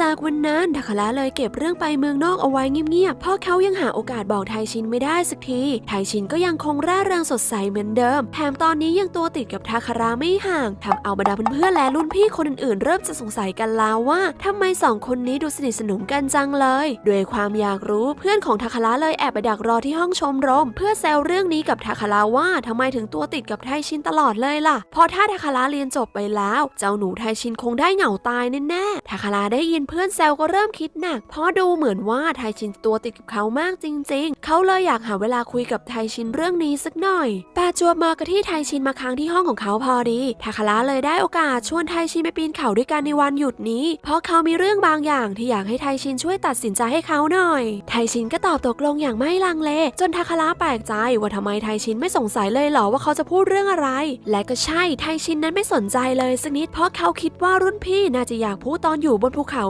จากวันนั้นทาคาระเลยเก็บเรื่องไปเมืองนอกเอาไว้เงียบๆเพราะเขายังหาโอกาสบอกไทชินไม่ได้สักที ไทชินก็ยังคงร่าเริงสดใสเหมือนเดิม แถมตอนนี้ยังตัวติดกับทาคาระไม่ห่างทำเอาบรรดาเพื่อนๆและรุ่นพี่คนอื่นๆ เริ่มจะสงสัยกันแล้วว่าทำไมสองคนนี้ดูสนิทสนมกันจังเลยด้วยความอยากรู้เพื่อนของทาคาระเลยแอบไปดักรอที่ห้องชมรม เพื่อแซวเรื่องนี้กับทาคาระว่าทำไมถึงตัวติดกับไทชินตลอดเลยล่ะ พอถ้าทาคาระเรียนจบไปแล้ว เจ้าหนูไทชินคงได้เหงาตายแน่ๆทาคาระได้ยินพื่อนแซวก็เริ่มคิดหนัก เพราะดูเหมือนว่าไทชินตัวติดกับเขามากจริง ๆ เขาเลยอยากหาเวลาคุยกับไทชินเรื่องนี้สักหน่อยปาจวบมากับที่ไทชินมาค้างที่ห้องของเขาพอดีทาคาระเลยได้โอกาสชวนไทชินไปปีนเขาด้วยกันในวันหยุดนี้ เพราะเขามีเรื่องบางอย่างที่อยากให้ไทชินช่วยตัดสินใจให้เขาหน่อย ไทชินก็ตอบตกลงอย่างไม่ลังเล จนทาคาระแปลกใจว่าทำไมไทชินไม่สงสัยเลยเหรอว่าเขาจะพูดเรื่องอะไร และก็ใช่ไทชินนั้นไม่สนใจเลยสักนิดเพราะเขาคิดว่ารุ่นพี่น่าจะอยากพูดตอนอยู่บนภูเขา